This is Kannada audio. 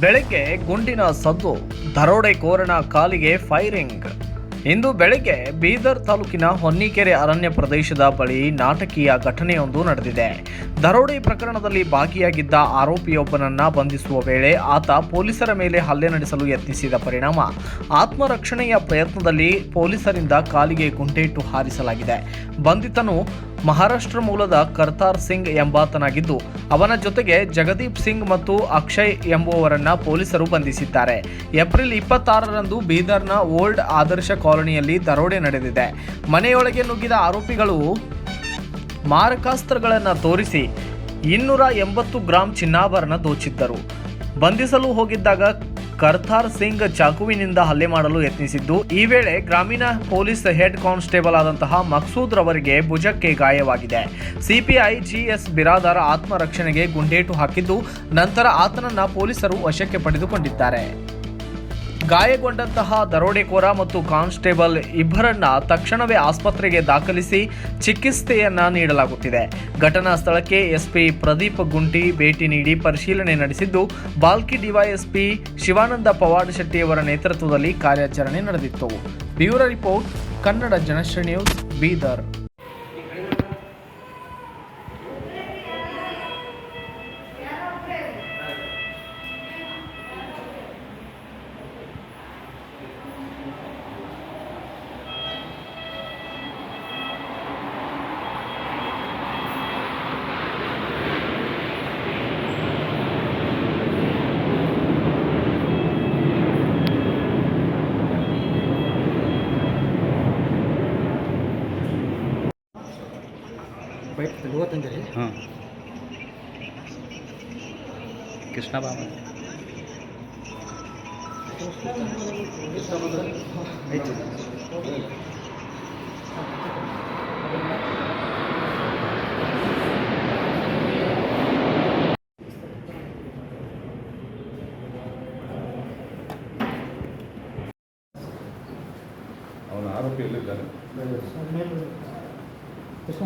ಬೆಳಗ್ಗೆ ಗುಂಡಿನ ಸದ್ದು ದರೋಡೆಕೋರನ ಕಾಲಿಗೆ ಫೈರಿಂಗ್. ಇಂದು ಬೆಳಗ್ಗೆ ಬೀದರ್ ತಾಲೂಕಿನ ಹೊನ್ನಿಕೆರೆ ಅರಣ್ಯ ಪ್ರದೇಶದ ಬಳಿ ನಾಟಕೀಯ ಘಟನೆಯೊಂದು ನಡೆದಿದೆ. ದರೋಡೆ ಪ್ರಕರಣದಲ್ಲಿ ಭಾಗಿಯಾಗಿದ್ದ ಆರೋಪಿಯೊಬ್ಬನನ್ನ ಬಂಧಿಸುವ ವೇಳೆ ಆತ ಪೊಲೀಸರ ಮೇಲೆ ಹಲ್ಲೆ ನಡೆಸಲು ಯತ್ನಿಸಿದ ಪರಿಣಾಮ. ಆತ್ಮರಕ್ಷಣೆಯ ಪ್ರಯತ್ನದಲ್ಲಿ ಪೊಲೀಸರಿಂದ ಕಾಲಿಗೆ ಗುಂಡೇಟು ಹಾರಿಸಲಾಗಿದೆ. ಬಂಧಿತನು ಮಹಾರಾಷ್ಟ್ರ ಮೂಲದ ಕರ್ತಾರ್ ಸಿಂಗ್ ಎಂಬಾತನಾಗಿದ್ದು, ಅವನ ಜೊತೆಗೆ ಜಗದೀಪ್ ಸಿಂಗ್ ಮತ್ತು ಅಕ್ಷಯ್ ಎಂಬುವವರನ್ನ ಪೊಲೀಸರು ಬಂಧಿಸಿದ್ದಾರೆ. ಏಪ್ರಿಲ್ ಇಪ್ಪತ್ತಾರರಂದು ಬೀದರ್ನ ಓಲ್ಡ್ ಆದರ್ಶ ಕಾಲೋನಿಯಲ್ಲಿ ದರೋಡೆ ನಡೆದಿದೆ. ಮನೆಯೊಳಗೆ ನುಗ್ಗಿದ ಆರೋಪಿಗಳು ಮಾರಕಾಸ್ತ್ರಗಳನ್ನು ತೋರಿಸಿ ಇನ್ನೂರ ಎಂಬತ್ತು ಗ್ರಾಂ ಚಿನ್ನಾಭರಣ ದೋಚಿದ್ದರು. ಬಂಧಿಸಲು ಹೋಗಿದ್ದಾಗ ಕರ್ತಾರ್ ಸಿಂಗ್ ಚಾಕುವಿನಿಂದ ಹಲ್ಲೆ ಮಾಡಲು ಯತ್ನಿಸಿದ್ದು. ಈ ವೇಳೆ ಗ್ರಾಮೀಣ ಪೊಲೀಸ್ ಹೆಡ್ ಕಾನ್ಸ್ಟೇಬಲ್ ಆದಂತಹ ಮಕ್ಸೂದ್ ರವರಿಗೆ ಭುಜಕ್ಕೆ ಗಾಯವಾಗಿದೆ. ಸಿಪಿಐ ಜಿಎಸ್ ಬಿರಾದಾರ ಆತ್ಮರಕ್ಷಣೆಗೆ ಗುಂಡೇಟು ಹಾಕಿದ್ದು, ನಂತರ ಆತನನ್ನ ಪೊಲೀಸರು ವಶಕ್ಕೆ ಪಡೆದುಕೊಂಡಿದ್ದಾರೆ. ಗಾಯಗೊಂಡಂತಹ ದರೋಡೆಕೋರ ಮತ್ತು ಕಾನ್ಸ್ಟೇಬಲ್ ಇಬ್ಬರನ್ನ ತಕ್ಷಣವೇ ಆಸ್ಪತ್ರೆಗೆ ದಾಖಲಿಸಿ ಚಿಕಿತ್ಸೆಯನ್ನ ನೀಡಲಾಗುತ್ತಿದೆ. ಘಟನಾ ಸ್ಥಳಕ್ಕೆ ಎಸ್ಪಿ ಪ್ರದೀಪ್ ಗುಂಟಿ ಭೇಟಿ ನೀಡಿ ಪರಿಶೀಲನೆ ನಡೆಸಿದ್ದು, ಬಾಲ್ಕಿ ಡಿವೈಎಸ್ಪಿ ಶಿವಾನಂದ ಪವಾಡ್ ಶೆಟ್ಟಿಯವರ ನೇತೃತ್ವದಲ್ಲಿ ಕಾರ್ಯಾಚರಣೆ ನಡೆದಿತ್ತು. Bureau report, Kannada Janashree news, Bidar. Bike ತಗೋ ತಂದಿರಿ ಹಾಂ ಕೃಷ್ಣ ಬಾಬಾ ಐತಿ ಅವನ ಆರೋಪಿ ಎಲ್ಲಿದ್ದಾನೆ ಕೃಷ್ಣ